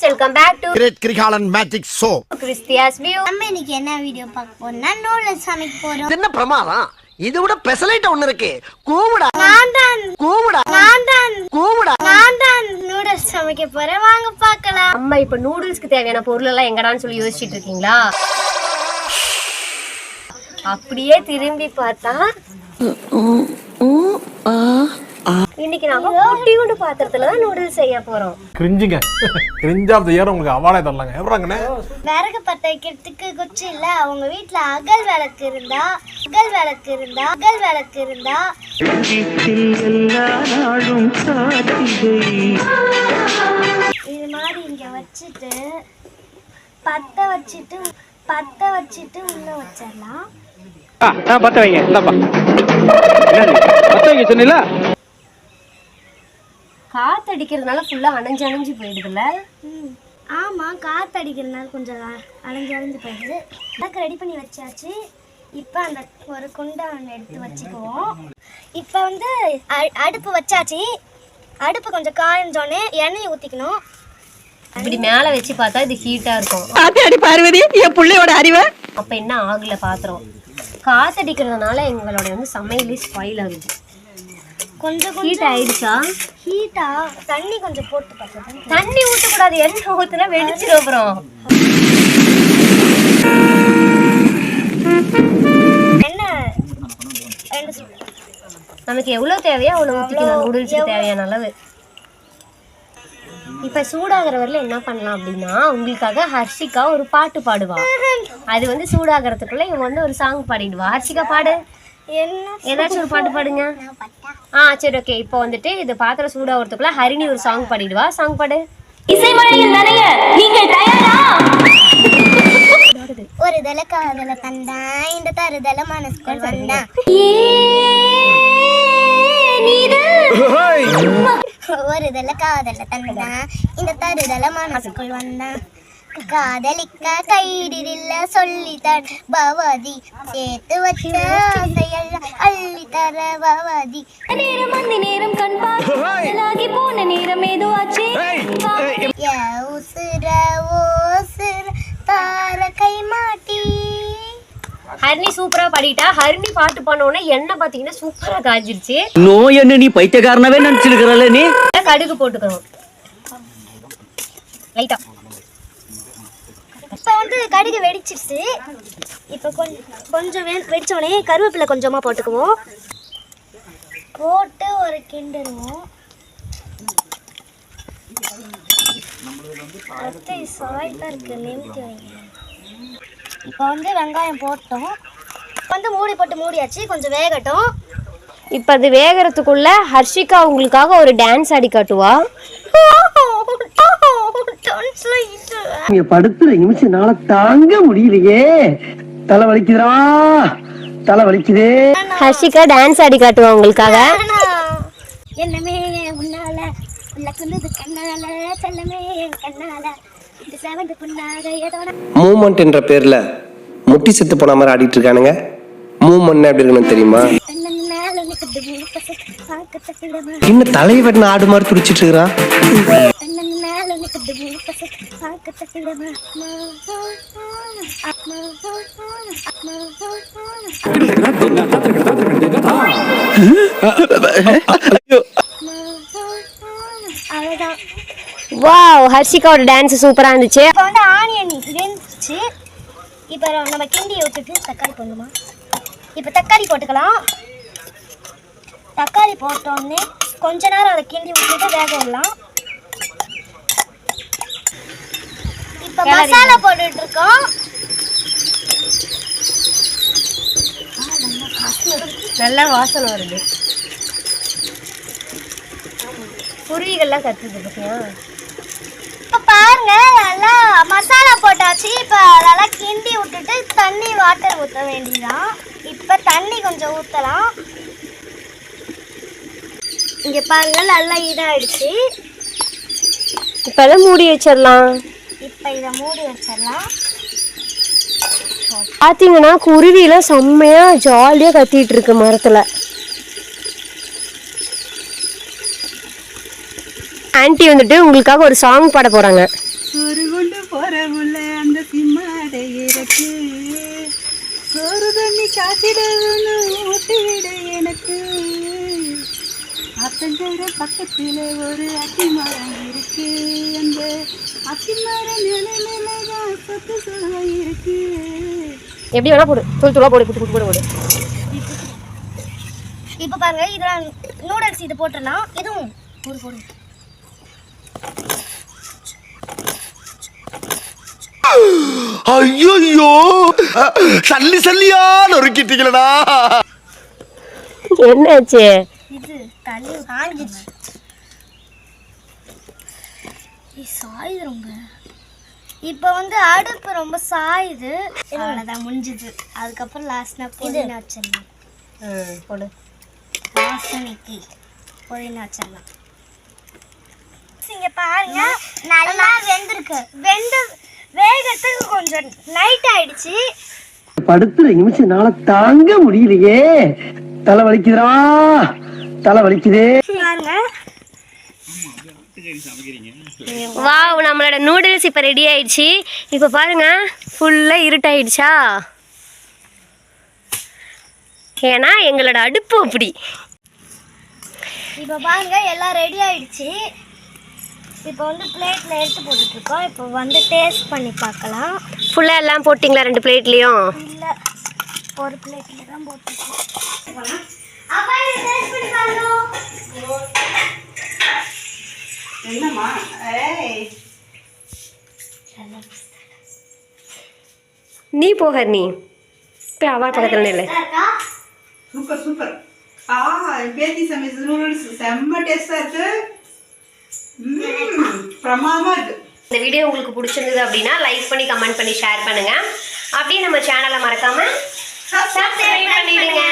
Friends welcome back to great Kirikalan magic show கிறிஸ்டியாஸ் வியூ நம்ம இன்னைக்கு என்ன வீடியோ பார்க்க போறோம்னா நூடுல்ஸ் சமைக்க போறோம். என்ன பிரமாதம்? இது விட பெசலைட் ஒண்ணு இருக்கு. கூவுடா நான் தான் கூவுடா நான் தான் கூவுடா நான் தான் நூடுல்ஸ் சமைக்க போறேன். வாங்க பார்க்கலாம். அம்மா இப்ப நூடுல்ஸ்க்கு தேவையான பொருள் எல்லாம் எங்கடான்னு சொல்லி யோசிச்சுட்டு இருக்கீங்களா? அப்படியே திரும்பி பார்த்தா இன்னைக்கு நாம குட்டியோண்டு பாத்திரத்துல தான் நூடுல்ஸ் செய்ய போறோம். கிரிஞ்சுங்க கிரிஞ்ச் ஆஃப் த இயர் உங்களுக்கு அவார்டே தரலாங்க. எவ்வளோங்கண்ணே? விறகு பத்த வைக்கிறதுக்கு குச்சி இல்ல அவங்க வீட்ல அகல் விளக்கு இருந்தா அகல் விளக்கு இருந்தா அகல் விளக்கு இருந்தா. இது மாதிரி இங்க வச்சுட்டு பத்த வச்சுட்டு பத்த வச்சுட்டு உள்ள வச்சிடலாம். ஆ பத்த வைங்க. இந்தாப்பா. என்னது? பத்த வைங்க சொன்னீங்களா காத்தடிக்கிறதுனால ஃபுல்லா அணைஞ்சு அணைஞ்சு போயிடுதுல்ல? ம். ஆமா காத்து அடிக்கிறதுனால கொஞ்சம் அலைஞ்சு அலைஞ்சு போயிடுது. எனக்கு ரெடி பண்ணி வச்சாச்சு. இப்போ அந்த ஒரு குண்டை ஒன்று எடுத்து வச்சுக்குவோம். இப்போ வந்து அ- அடுப்பு வச்சாச்சு. அடுப்பு கொஞ்சம் காய்ஞ்சோடனே எண்ணெய் ஊற்றிக்கணும் இப்படி மேல வச்சு பார்த்தா இது ஹீட்டா இருக்கும். ஆத்தாடி பார்வதி என் புள்ளையோட அறிவை? அப்ப என்ன ஆகல பாத்திரம். காத்தடிக்கிறதுனால எங்களோட வந்து சமையலே ஸ்பாயில் ஆகுது. கொஞ்சம் ஹீட் ஆயிடுச்சா? ஹீட்டா தண்ணி கொஞ்சம் போட்டு பார்த்தது தண்ணி ஊத்தக்கூடாது எண்ணெய் ஊத்துனா வெடிச்சிரும் அப்புறம். நமக்கு எவ்வளவு தேவையோ அவ்வளவு ஊத்திக்கணும் நூடுல்ஸ்க்கு தேவையான அளவு. இப்ப சூடாகிற வரல என்ன பண்ணலாம் அப்படின்னா உங்களுக்காக ஹர்ஷிகா ஒரு பாட்டு பாடுவா. அது வந்து சூடாகிறதுக்குள்ள இவன் வந்து ஒரு சாங் பாடிடுவா. ஹர்ஷிகா பாடு. ஏதாச்சும் ஒரு பாட்டு பாடுங்க. ஆ சரி ஓகே இப்போ வந்துட்டு இது பாத்திரம் சூடாகிறதுக்குள்ள ஹரிணி ஒரு சாங் பாடிடுவா. சாங் பாடு. ஒரு தல காதல தந்தா இந்த தருதல மனசுக்குள் வந்தா. ஒரு தல காதல தந்தா இந்த தருதல மனசுக்குள் வந்தா. காதலிக்க கைடில்ல சொல்லி தர பவாதி. சேர்த்து வச்ச ஆசையெல்லாம் அள்ளி தர பவாதி. நேரம் அந்த நேரம் கண் பார்க்கலாகி போன நேரம் ஏதோ ஆச்சு ய உசுர ஓசுர தார கை மாட்டி. ஹரிணி சூப்பரா பாடிட்டா. ஹரிணி பாட்டு பண்ணோன்னே எண்ணெய் பாத்தீங்கன்னா சூப்பரா காய்ச்சிருச்சு நோய் என்ன நீ பைத்தியக்காரனவே நினைச்சிருக்கிறல்ல நீ? கடுகு போட்டுக்கணும். லைட்டா இப்போ வந்து கடுகு வெடிச்சிருச்சு. இப்போ கொஞ்சம் கொஞ்சம் வெ வெடிச்சோடனே கருவேப்பிலை கொஞ்சமாக போட்டுக்குவோம். போட்டு ஒரு கிண்டுருவோம் அத்தை சால்ட்டாக இருக்கு நிமித்தி வைங்க. இப்போ வந்து வெங்காயம் போட்டோம். வந்து மூடி போட்டு மூடியாச்சு கொஞ்சம் வேகட்டும். இப்போ அது வேகறதுக்குள்ள ஹர்ஷிகா உங்களுக்காக ஒரு டான்ஸ் ஆடி காட்டுவா. நீங்க படுத்துற நிமிஷம்னால தாங்க முடியலையே. தலை வலிக்குதுடா. தலை வலிக்குதே. ஹர்ஷிகா டான்ஸ் ஆடி காட்டுவா உங்களுக்காக? என்னமே உன்னால மூமெண்ட் என்ற பேர்ல முட்டி செத்து போன மாதிரி ஆடிட்டு இருக்கானுங்க. மூமெண்ட் எப்படி இருக்கணும் தெரியுமா? இன்னும் தலையை வெட்டின ஆடு மாதிரி துடிச்சிட்டு இருக்கிறான். வாவ் ஹர்ஷிகாவோட டான்ஸ் சூப்பரா இருந்துச்சு. இப்போ வந்து ஆனியன் இருந்துச்சு. இப்போ நம்ம கிண்டியை விட்டுட்டு தக்காளி போடணுமா? இப்போ தக்காளி போட்டுக்கலாம். தக்காளி போட்டோடனே கொஞ்ச நேரம் அதை கிண்டி விட்டுட்டு வேக விடலாம். மசாலா போட்டுட்டு இருக்கோம் நல்லா வாசனை வருது. குருவிகள்லாம் கத்துது பாத்தியா? இப்போ பாருங்க நல்லா மசாலா போட்டாச்சு. இப்போ நல்லா கிண்டி விட்டுட்டு தண்ணி வாட்டர் ஊற்ற வேண்டியதான் இப்போ தண்ணி கொஞ்சம் ஊற்றலாம் இங்கே பாருங்க நல்லா இதாகிடுச்சு இப்பெல்லாம் மூடி வச்சிடலாம். பார்த்தீங்கன்னா குருவிலாம் செம்மையா ஜாலியாக கத்திட்டு இருக்கு மரத்தில். ஆன்டி வந்துட்டு உங்களுக்காக ஒரு சாங் பாட போகிறாங்க சிம்மாடை சோறு தண்ணி காத்திடணும் அத்தங்கர பக்கத்தில் ஒரு அத்தி மரம் இருக்கு அந்த அத்தி மரம் நிலையிலதான் சொத்து சொல்ல இருக்கு. எப்படி வேணா போடு. தூள் தூளா போடு புட்டு புட்டு போடு போடு. இப்போ பாருங்க இதில் நூடுல்ஸ் இது போட்டுடலாம். இதுவும் ஒரு போடு. ஐயோ சல்லி சல்லியா நொறுக்கிட்டீங்களடா. என்னாச்சு? இது தள்ளி காஞ்சிச்சு ஏய், சாயுது ரொம்ப. இப்போ வந்து அடுப்பு ரொம்ப சாயுது. அவ்வளோதான் முடிஞ்சுது. அதுக்கப்புறம் லாஸ்ட்னா புதினா வச்சிடலாம். போடு. வாசனைக்கு புதினா வச்சிடலாம். இங்க பாருங்க. நல்லா வெந்திருக்கு. வெந்து வேகத்துக்கு கொஞ்சம் நைட் ஆயிடுச்சு. படுத்துற நிமிஷம் என்னால தாங்க முடியலையே. தலை வலிக்குதுடா. தலை வலிக்குதே பாருங்க. வாவ் நம்மளோட நூடுல்ஸ் இப்போ ரெடி ஆயிடுச்சு. இப்போ பாருங்க ஃபுல்லாக இருட்டாயிடுச்சா? ஏன்னா எங்களோட அடுப்பு அப்படி. இப்போ பாருங்க எல்லாம் ரெடி ஆயிடுச்சு. இப்போ வந்து பிளேட்ல எடுத்து போட்டுட்டு இருக்கோம் இப்போ வந்து டேஸ்ட் பண்ணி பார்க்கலாம். ஃபுல்லாக எல்லாம் போட்டிங்களா ரெண்டு பிளேட்லேயும் இல்ல ஒரு பிளேட்ல தான் போட்டுருக்கோம் நீ போக நீ போய் அவா பக்கத்தில் நில்லு சூப்பர் சூப்பர் ஆ பேத்தி சமைச்ச நூடுல்ஸ் செம்ம டேஸ்டா இருக்கு. ம், பிரமாதமா இருக்கு. இந்த வீடியோ உங்களுக்கு பிடிச்சிருந்தது அப்படின்னா லைக் பண்ணி கமெண்ட் பண்ணி ஷேர் பண்ணுங்க. அப்படியே நம்ம சேனலை மறக்காம சப்ஸ்கிரைப் பண்ணிடுங்க.